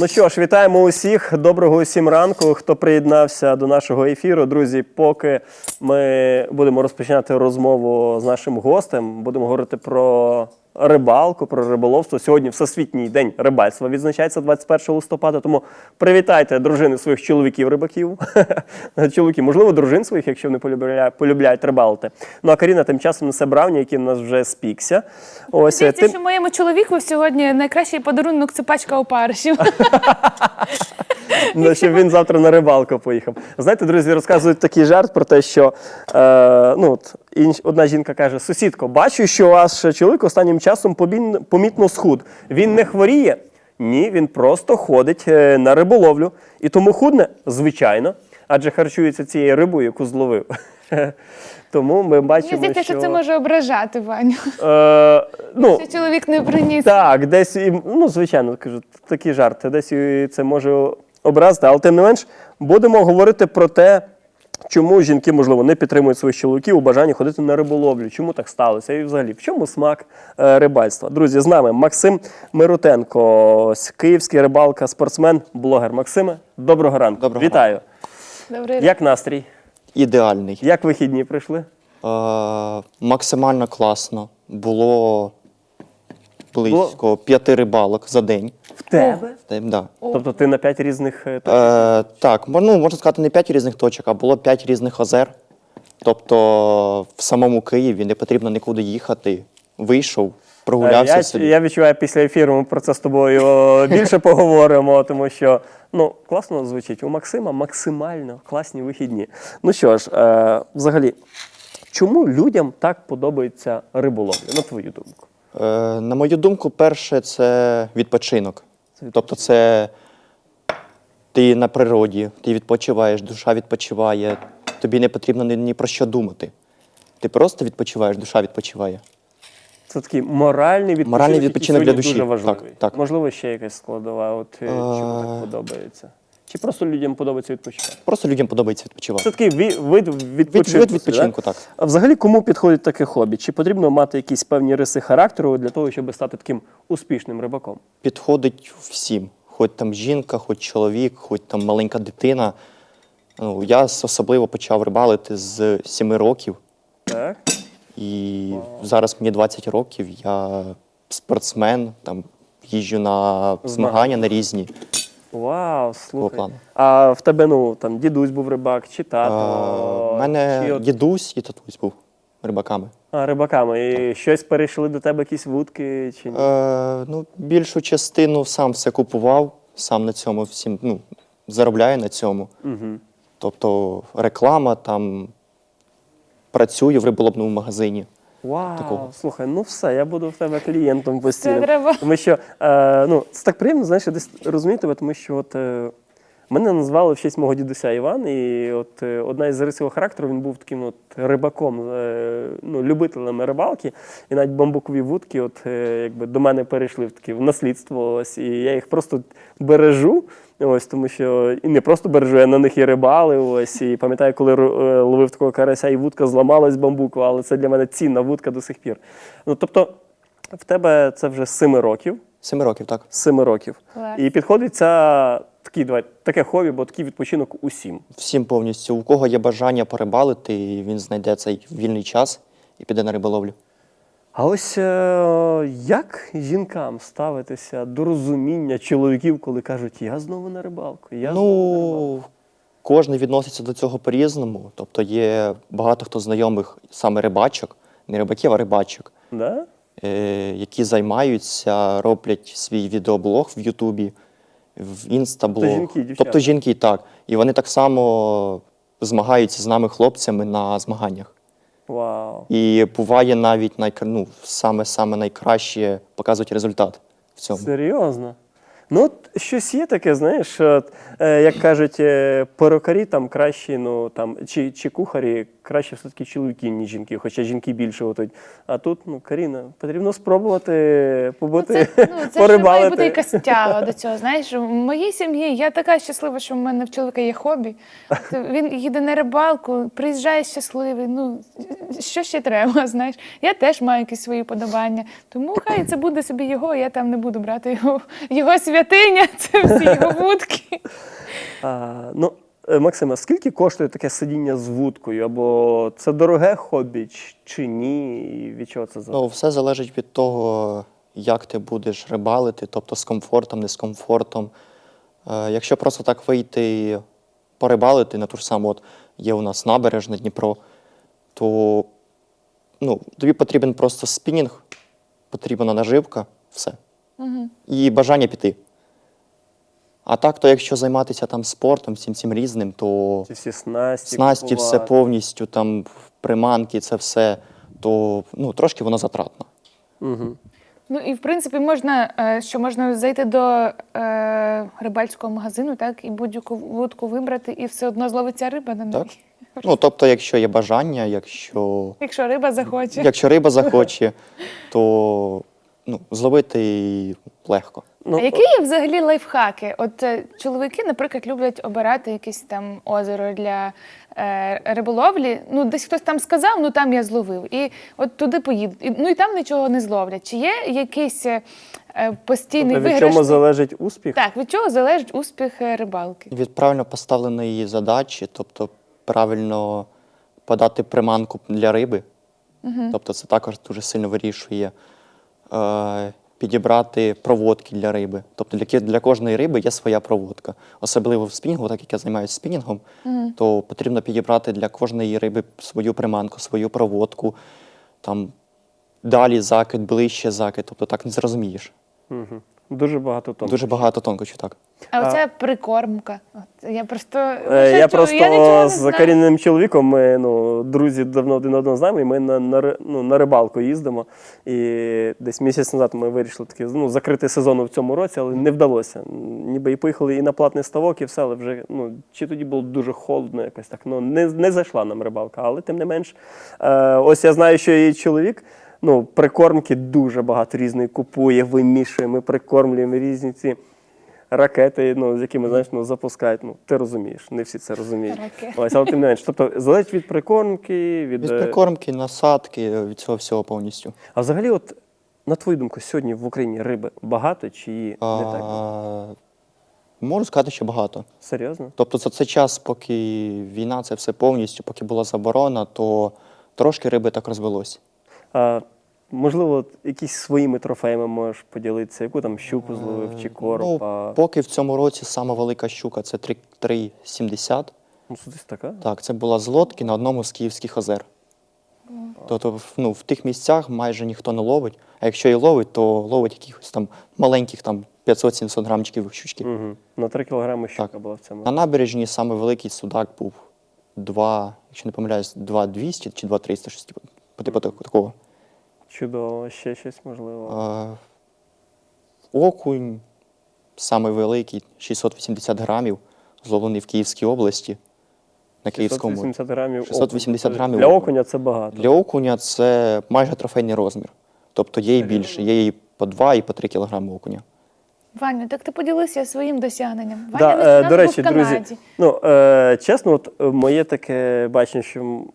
Ну що ж, вітаємо усіх. Доброго усім ранку, хто приєднався до нашого ефіру. Друзі, поки ми будемо розпочинати розмову з нашим гостем, будемо говорити про рибалку, про риболовство. Сьогодні Всесвітній день рибальства відзначається 21 листопада. Тому привітайте дружини своїх чоловіків-рибаків. Чоловіки, можливо, дружин своїх, якщо вони полюбляють, полюбляють рибалити. Ну а Каріна тим часом несе Брауні, який у нас вже спікся. Ось Здається, тим- що моєму чоловіку сьогодні найкращий подарунок це пачка опаришів. Ну, щоб він завтра на рибалку поїхав. Знаєте, друзі, розказують такий жарт про те, що е, ну, от, інш, одна жінка каже: сусідко, бачу, що ваш чоловік останнім часом побін- помітно схуд. Він не хворіє? Ні, він просто ходить е, на риболовлю. І тому худне, звичайно, адже харчується цією рибою, яку зловив. Тому ми Мені бачимо, здається, що, що це може ображати Ваню. Е, ну, Що чоловік не приніс. так, десь і, ну, звичайно, кажу, такі жарти, десь і це може образити, але тим не менш будемо говорити про те, чому жінки, можливо, не підтримують своїх чоловіків у бажанні ходити на риболовлю, чому так сталося, і взагалі в чому смак е, рибальства. Друзі, з нами Максим Мирутенко, київський рибалка, спортсмен, блогер. Максиме, доброго ранку. Доброго Вітаю. Добрий Як настрій? Ідеальний. Як вихідні прийшли? Е, максимально класно. Було близько п'яти рибалок за день. Тебе? Да. Тобто ти на п'ять різних е, точок? Е, так, мо- ну, можна сказати, не п'ять різних точок, а було п'ять різних озер. Тобто в самому Києві не потрібно нікуди їхати. Вийшов, прогулявся я, собі. я відчуваю після ефіру, ми про це з тобою е, більше поговоримо, тому що ну, класно звучить. У Максима максимально класні вихідні. Ну що ж, е, взагалі, чому людям так подобається риболовля, на твою думку? Е, на мою думку, перше це відпочинок. Тобто, це ти на природі, ти відпочиваєш, душа відпочиває, тобі не потрібно ні, ні про що думати. Ти просто відпочиваєш, душа відпочиває. Це такий моральний відпочинок, Моральний який відпочинок для сьогодні душі. дуже важливий. Так, так. Можливо, ще якась складова, от е, чому так подобається? Чи просто людям подобається відпочивати? Просто людям подобається відпочивати. Це такий ві- вид відпочинку. вид відпочинку, так. А взагалі, кому підходить таке хобі? Чи потрібно мати якісь певні риси характеру для того, щоб стати таким успішним рибаком? Підходить всім. Хоч там жінка, хоч чоловік, хоч там маленька дитина. Ну, я с- особливо почав рибалити з 7 років. Так. І зараз мені 20 років, я спортсмен, там їжджу на змагання на різні. Вау, слухай. плану. А в тебе, ну, там, дідусь був рибак, чи тато? У мене чи от- дідусь і татусь був рибаками. а, рибаками. І щось перейшли до тебе, якісь вудки чи ні? Е, ну, більшу частину сам все купував, сам на цьому всім ну, заробляю на цьому. Угу. Тобто реклама, там працюю в риболовному магазині. Вау, Такого. слухай, ну все, я буду в тебе клієнтом постійно. треба. Тому що е, ну, це так приємно, знаєш, я десь розумію тебе, тому що от, е, мене назвали в честь мого дідуся Іван, і от е, одна із рис його характеру, він був таким от рибаком, е, ну, любителем рибалки, і навіть бамбукові вудки от, е, якби до мене перейшли в таке в наслідство. Ось, і я їх просто бережу. Ось тому, що і не просто бережу, я на них і рибалив. Ось і пам'ятаю, коли ловив такого карася, і вудка зламалась бамбукова, але це для мене цінна вудка до сих пір. Ну тобто, в тебе це вже з семи років. Семи років, так. семи років. Клас. І підходить ця такий, давай, таке хобі, бо такий відпочинок усім. Всім повністю. У кого є бажання порибалити, він знайде цей вільний час і піде на риболовлю. А ось е, як жінкам ставитися до розуміння чоловіків, коли кажуть, я знову на рибалку, я знову на рибалку. Ну, кожен відноситься до цього по-різному. Тобто є багато хто знайомих саме рибачок, не рибаків, а рибачок, Да? е, які займаються, роблять свій відеоблог в Ютубі, в інстаблог. Тобто жінки, дівчата. тобто жінки, так. І вони так само змагаються з нами, хлопцями, на змаганнях. Вау. І буває навіть найкра... ну, саме найкраще показують результат в цьому. Серйозно? Ну, от щось є таке, знаєш, що, от, е, як кажуть, е, перукарі там кращі, ну там чи, чи кухарі краще все-таки чоловіки, ніж жінки, хоча жінки більше готують. А тут, ну, Каріна, потрібно спробувати побути, Це, ну, це ж має бути якась тяга до цього. Знаєш, в моїй сім'ї я така щаслива, що в мене в чоловіка є хобі. От Він їде на рибалку, приїжджає щасливий. Ну що ще треба? Знаєш, я теж маю якісь свої подобання. Тому хай це буде собі його, я там не буду брати його, його свято. Святиня, це всі його вудки. А, ну, е, Максиме, скільки коштує таке сидіння з вудкою? Або це дороге хобі чи ні? І від чого це залежить? Ну, все залежить від того, як ти будеш рибалити, тобто з комфортом, не з комфортом. Е, якщо просто так вийти порибалити на ту ж саму, от є у нас набережна Дніпро, то ну, тобі потрібен просто спінінг, потрібна наживка, все. І бажання піти. А так, то якщо займатися там спортом, всім цим різним, то Ці всі снасті, снасті, все повністю, там приманки, це все, то ну, трошки воно затратно. Угу. Ну і в принципі можна, е, що можна зайти до е, рибальського магазину, так, і будь-яку вудку вибрати, і все одно зловиться риба на Так. Ну, тобто, якщо є бажання, якщо, Якщо риба захоче. якщо риба захоче, то ну, зловити легко. Ну, А які є взагалі лайфхаки? От е, чоловіки, наприклад, люблять обирати якесь там озеро для е, риболовлі. Ну, десь хтось там сказав, ну там я зловив. І от туди поїду. І, ну і там нічого не зловлять. Чи є якийсь е, е, постійний тобто від виграш? чому залежить успіх? Так, від чого залежить успіх е, рибалки? Від правильно поставленої задачі, тобто правильно подати приманку для риби, тобто це також дуже сильно вирішує. Е, підібрати проводки для риби. Тобто для, для кожної риби є своя проводка. Особливо в спінінгу, так як я займаюся спінінгом, то потрібно підібрати для кожної риби свою приманку, свою проводку. Там далі закид, ближче закид, тобто так не зрозумієш. Угу. Дуже багато тому. Дуже багато тонкощів, так. А оця прикормка. От, я просто, Е, Я просто я з корінним чоловіком, ми ну, друзі давно один одного знаємо, і ми на, на, ри- ну, на рибалку їздимо. І десь місяць назад ми вирішили таки, ну, закрити сезон в цьому році, але не вдалося. Ніби і поїхали і на платний ставок, і все, але вже ну, чи тоді було дуже холодно, якось так. Ну, не, не зайшла нам рибалка, але тим не менш. Е, ось я знаю, що і чоловік. Ну, прикормки дуже багато різної купує, вимішує, ми прикормлюємо різні ці ракети, ну, з якими знаєш, ну, запускають. Ну, ти розумієш, не всі це розуміють. Ракети. Ось, але тим не менш. Тобто залежить від прикормки, від. Від е, прикормки, насадки, від цього всього повністю. А взагалі, от, на твою думку, сьогодні в Україні риби багато чи не так? можу сказати, що багато. Серйозно? Тобто за цей час, поки війна, це все повністю, поки була заборона, то трошки риби так розвелось. А, можливо, якісь своїми трофеями можеш поділитися, яку там щуку зловив чи короб. Ну, поки в цьому році сама велика щука це 3,70. ну це десь така? Так, це була з лодки на одному з Київських озер. Тобто в- ну, в тих місцях майже ніхто не ловить, а якщо і ловить, то ловить якихось там маленьких там 500-700 грамчиків щучки. Угу. На 3 кілограми щука Так. була в цьому. На набережні саме великий судак був 2, якщо не помиляюсь, 2,200 чи 2,300, щось типу, типу такого. Чудово, ще щось можливо. А, окунь самий великий, 680 грамів, зловлений в Київській області. На Київському. 680 грамів. 680 окуня. грамів Для окуня. це багато. Для окуня це майже трофейний розмір. Тобто є і більше, є і по 2, і по 3 кілограми окуня. Ваня, так ти поділився своїм досягненням. Ваня Да, е, нещодавно до був речі, в Канаді. друзі, ну е, чесно, от е, моє таке бачення, що м-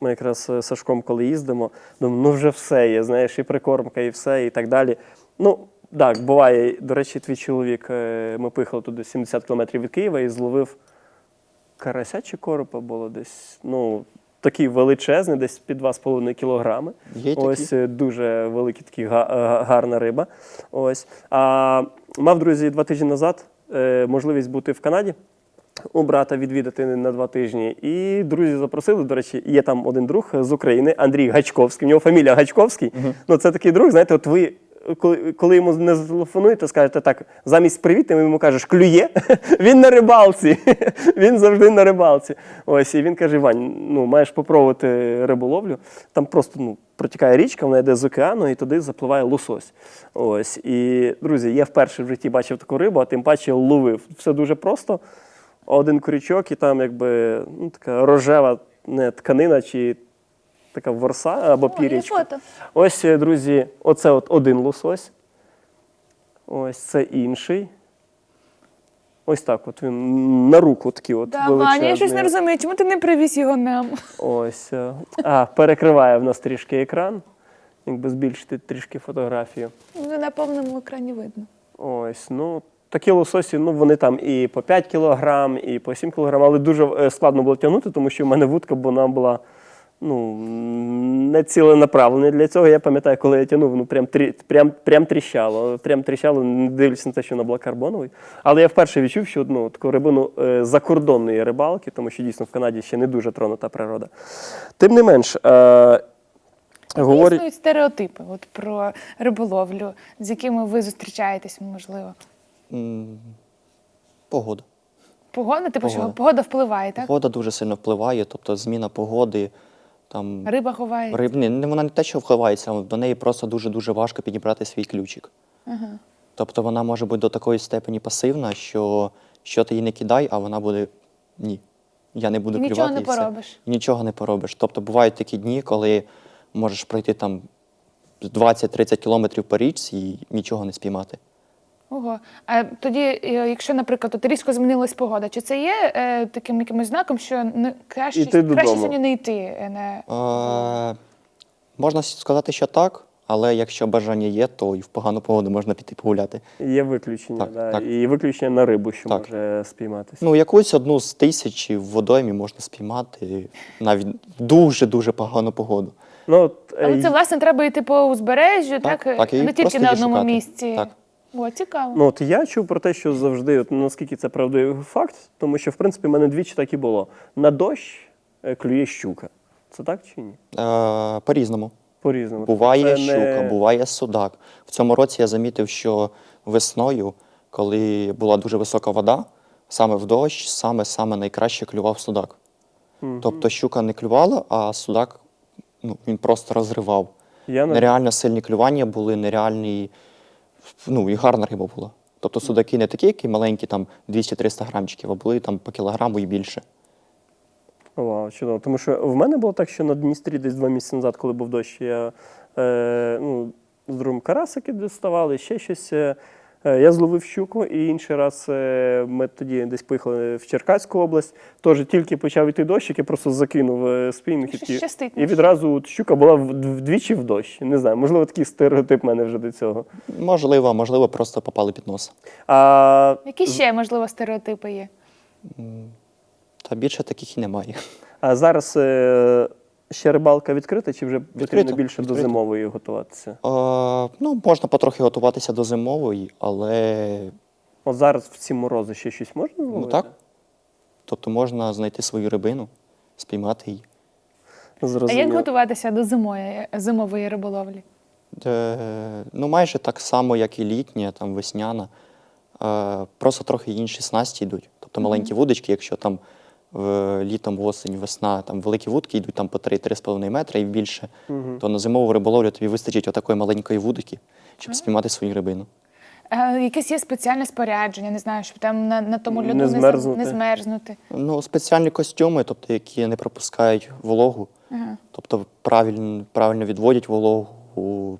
ми якраз з Сашком, коли їздимо, думаю, ну вже все є, знаєш, і прикормка, і все, і так далі. Ну, так, буває. До речі, твій чоловік, е, ми поїхали туди 70 кілометрів від Києва і зловив карася чи коропа було десь. Ну, такий величезний, десь під 2,5 кілограми. Є й такі. Ось е, дуже великий га- гарна риба. Ось. А мав друзі два тижні назад е, можливість бути в Канаді. У брата відвідати на два тижні. І друзі запросили. До речі, є там один друг з України, Андрій Гачковський. У нього фамілія Гачковський. Ну, це такий друг, знаєте, от ви. Коли, коли йому не зателефонуєте, скажете так, замість привіт, ти йому кажеш, клює, він на рибалці. він завжди на рибалці. Ось, і він каже: Вань, ну маєш попробувати риболовлю. Там просто ну, протікає річка, вона йде з океану, і туди запливає лосось. Ось. І, друзі, я вперше в житті бачив таку рибу, а тим паче ловив. Все дуже просто. Один крючок, і там якби ну, така рожева не тканина чи така ворса або фото. Ось, е, друзі, оце от один лосось. Ось це інший. Ось так, от він на руку такий от Да, Ваня, я щось не розумію, чому ти не привіз його нам? Ось. е. А, перекриває в нас трішки екран. Якби збільшити трішки фотографію. Ну, На повному екрані видно. Ось, ну такі лососі, ну вони там і по 5 кілограм, і по 7 кілограм, але дуже е, складно було тягнути, тому що в мене вудка, бо вона була ну, не ціленаправлена. Для цього я пам'ятаю, коли я тягнув, ну прям, трі, прям, прям тріщало. Прям тріщало, не дивлячись на те, що вона була карбоновою. Але я вперше відчув, що ну, таку рибину е, закордонної рибалки, тому що дійсно в Канаді ще не дуже тронута природа. Тим не менш, е, говорять. Існують стереотипи от, про риболовлю, з якими ви зустрічаєтесь, можливо. Погода. Погода, типу, що Погода. погода впливає, так? Погода дуже сильно впливає, тобто зміна погоди, там Риба ховається. риб, ні, вона не те, що впливається, а до неї просто дуже-дуже важко підібрати свій ключик. Ага. Тобто вона може бути до такої степені пасивна, що що ти їй не кидай, а вона буде ні. Я не буду І нічого не поробиш. І нічого не поробиш. Тобто бувають такі дні, коли можеш пройти там 20-30 кілометрів по річці і нічого не спіймати. Ого. А тоді, е, якщо, наприклад, от різко змінилась погода, чи це є е, таким якимось знаком, що не краще, Іти краще додому. сьогодні не йти? е, Не... Е, можна сказати, що так, але якщо бажання є, то і в погану погоду можна піти погуляти. Є виключення, Так, да, так. і виключення на рибу, що Так. може спійматися. Ну, якусь одну з тисячі в водоймі можна спіймати навіть дуже-дуже погану погоду. Ну, от, е, Але це, власне, треба йти по узбережжю, так? Так, так, і не тільки просто на її одному шукати. місці. Так. О, цікаво. Ну, от я чув про те, що завжди, от, наскільки це правдивий факт, тому що, в принципі, в мене двічі так і було. На дощ е, клює щука. Це так чи ні? Е, по-різному. По-різному. Буває Це щука, не- буває судак. В цьому році я замітив, що весною, коли була дуже висока вода, саме в дощ, саме саме найкраще клював судак. Мгм. Тобто щука не клювала, а судак ну, він просто розривав. Я на- Нереально сильні клювання були, нереальні, ну і гарна риба була. Тобто судаки не такі, які маленькі, там 200-300 грамчиків, а були там по кілограму і більше. Вау, чудово. Тому що в мене було так, що на Дністрі десь два місяці назад, коли був дощ, я е, ну, з другом карасики доставали, ще щось. Е, Я зловив щуку, і інший раз е, ми тоді десь поїхали в Черкаську область. Теж тільки почав йти дощ, я просто закинув е, спінг. І, і відразу от щука була вдвічі в дощ. Не знаю, можливо, такий стереотип в мене вже до цього. Можливо, можливо, просто попали під нос. А, Які ще, можливо, стереотипи є? Та більше таких і немає. а зараз ще рибалка відкрита, чи вже потрібно Відкрита, більше до зимової готуватися? Е, ну, можна потрохи готуватися до зимової, але От зараз в ці морози ще щось можна зловити? ну так. Тобто можна знайти свою рибину, спіймати її. А як готуватися до зимової, зимової риболовлі? Е, ну, майже так само, як і літня, там весняна. Е, просто трохи інші снасті йдуть. Тобто маленькі вудочки, якщо там літом, осінь, весна, там великі вудки йдуть там по 3-3,5 метри і більше, Мгм. то на зимову риболовлю тобі вистачить отакої маленької вудки, щоб спіймати свою рибину. Е, якесь є спеціальне спорядження, не знаю, щоб там на, на тому льоду не, змерзнути. не змерзнути. Ну, спеціальні костюми, тобто, які не пропускають вологу, Ага. тобто правильно, правильно відводять вологу,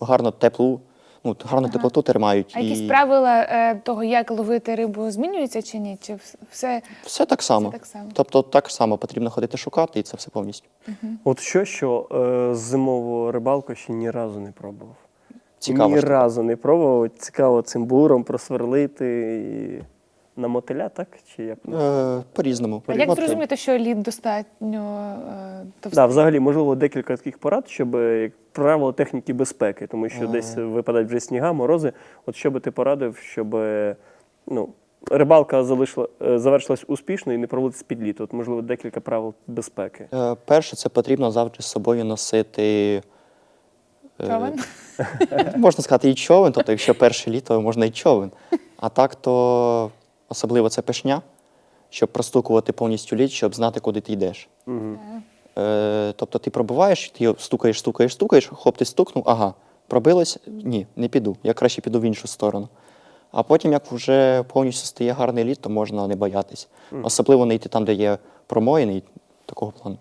гарно теплу, ну, гарну теплоту тримають. А якісь правила е, того, як ловити рибу, змінюються чи ні? Чи все все так само. так само? Тобто так само потрібно ходити шукати, і це все повністю. От що, що е, зимову рибалку ще ні разу не пробував. Цікаво. Ні що- разу не пробував. Цікаво цим буром просверлити і на мотиля, так? Чи як? Е, по-різному. А як зрозуміти, що лід достатньо е, товстий? Да, взагалі, можливо, декілька таких порад, щоб е, як правило техніки безпеки, тому що десь випадають вже сніга, морози. От що би ти порадив, щоб е, ну, рибалка залишила, е, завершилась успішно і не проводиться під літо. От, можливо, декілька правил безпеки. Е, перше, це потрібно завжди з собою носити. е, Човен? Можна сказати, і човен, тобто, якщо перше літо, можна і човен. А так, то особливо це пешня, щоб простукувати повністю лід, щоб знати, куди ти йдеш. Угу. Е, тобто ти пробиваєш, ти стукаєш, стукаєш, стукаєш, хоп, ти стукнув, ага, пробилось? Ні, не піду. Я краще піду в іншу сторону. А потім, як вже повністю стає гарний лід, то можна не боятись. Особливо не йти там, де є промоїни, такого плану.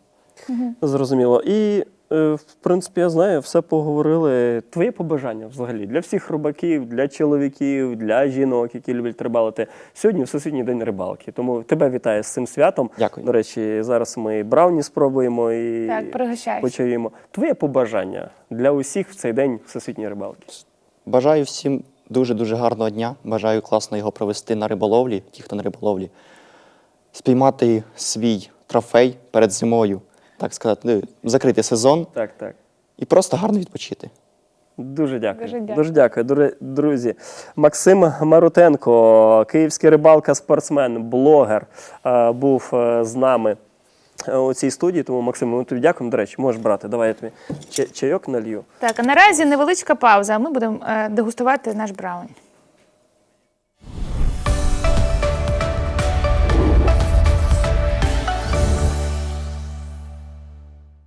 Зрозуміло. І, в принципі, я знаю, все поговорили. Твоє побажання взагалі для всіх рибаків, для чоловіків, для жінок, які люблять рибалити. Сьогодні Всесвітній день рибалки. Тому тебе вітаю з цим святом. Дякую. До речі, зараз ми брауні спробуємо і Так, почаємо. Твоє побажання для усіх в цей день Всесвітньої рибалки. Бажаю всім дуже-дуже гарного дня. Бажаю класно його провести на риболовлі, ті, хто на риболовлі. Спіймати свій трофей перед зимою, так сказати, ну, закрити сезон Так, так. і просто гарно відпочити. Дуже дякую. Дуже дякую. Дуже дякую, друзі. Максим Марутенко, київський рибалка, спортсмен, блогер, е, був е, з нами е, у цій студії. Тому, Максим, ми тобі дякуємо. До речі, можеш брати. Давай я тобі ча- чайок налью. Так, а наразі невеличка пауза, а ми будемо е, дегустувати наш брауні.